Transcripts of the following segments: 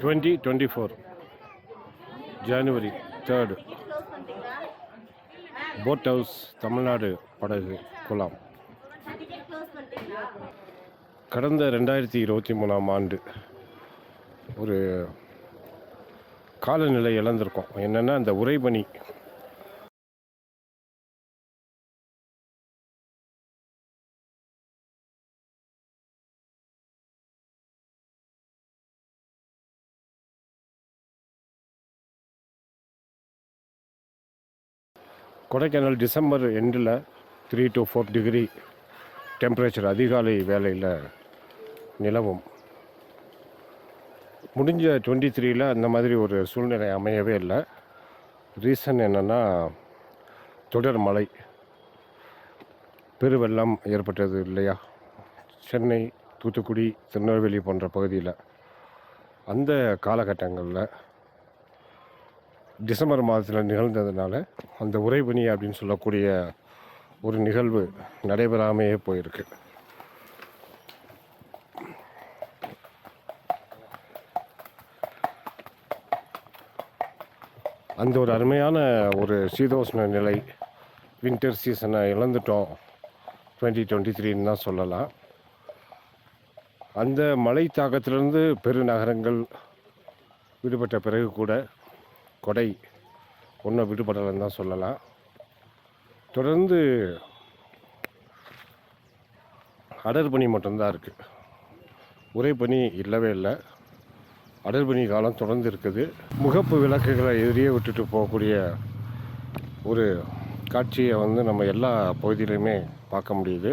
Twenty twenty four. January third. Boat house Tamil Nadu படகு குலாம் கடந்த ரெண்டாயிரத்தி இருபத்தி மூணாம் ஆண்டு ஒரு காலநிலை இழந்திருக்கோம். என்னென்னா அந்த உறைபனி கொடைக்கானல் டிசம்பர் எண்டில் three to four degree temperature அதிகாலை வேலையில் நிலவும். முடிஞ்ச டுவெண்ட்டி த்ரீல அந்த மாதிரி ஒரு சூழ்நிலை அமையவே இல்லை. ரீசன் என்னென்னா தொடர் மழை. பெருவெள்ளம் ஏற்பட்டது இல்லையா? சென்னை தூத்துக்குடி திருநெல்வேலி போன்ற பகுதியில் அந்த காலகட்டங்களில் டிசம்பர் மாதத்தில் நிகழ்ந்ததுனால அந்த உறைபனி அப்படின்னு சொல்லக்கூடிய ஒரு நிகழ்வு நடைபெறாமையே போயிருக்கு. அந்த ஒரு அருமையான ஒரு சீதோஷ்ண நிலை வின்டர் சீசனை இழந்துட்டோம். டுவெண்ட்டி டுவெண்ட்டி த்ரீன்னு தான் சொல்லலாம். அந்த மழை தாக்கத்திலிருந்து பெருநகரங்கள் விடுபட்ட பிறகு கூட கொடை ஒன்றும் விடுபடலைன்னு தான் சொல்லலாம். தொடர்ந்து அடர்பனி மட்டும்தான் இருக்குது உறைபனி இல்லவே இல்லை. அடர்பனி காலம் தொடர்ந்து இருக்குது. முகப்பு விளக்குகளை எதிரியே விட்டுட்டு போகக்கூடிய ஒரு காட்சியை வந்து நம்ம எல்லா பகுதியிலையுமே பார்க்க முடியுது.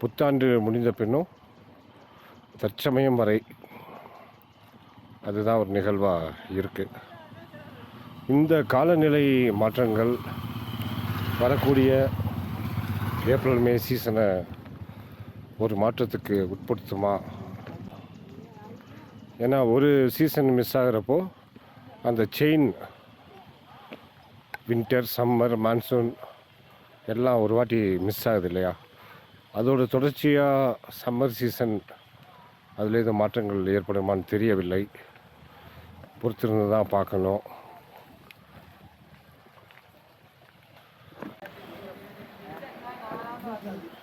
புத்தாண்டு முடிந்த பின்னும் தற்சமயம் வரை அதுதான் ஒரு நிகழ்வாக இருக்குது இந்த காலநிலை மாற்றங்கள் வரக்கூடிய ஏப்ரல் மே சீசனை ஒரு மாற்றத்துக்கு உட்படுத்துமா? ஏன்னா ஒரு சீசன் மிஸ் ஆகிறப்போ அந்த செயின் வின்டர் சம்மர் மான்சூன் எல்லாம் ஒரு வாட்டி மிஸ் ஆகுது இல்லையா? அதோட தொடர்ச்சியாக சம்மர் சீசன் அதில் எதுவும் மாற்றங்கள் ஏற்படுமான்னு தெரியவில்லை. பொறுத்திருந்து தான் பார்க்கணும். Gracias.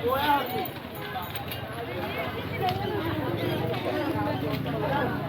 Thank you.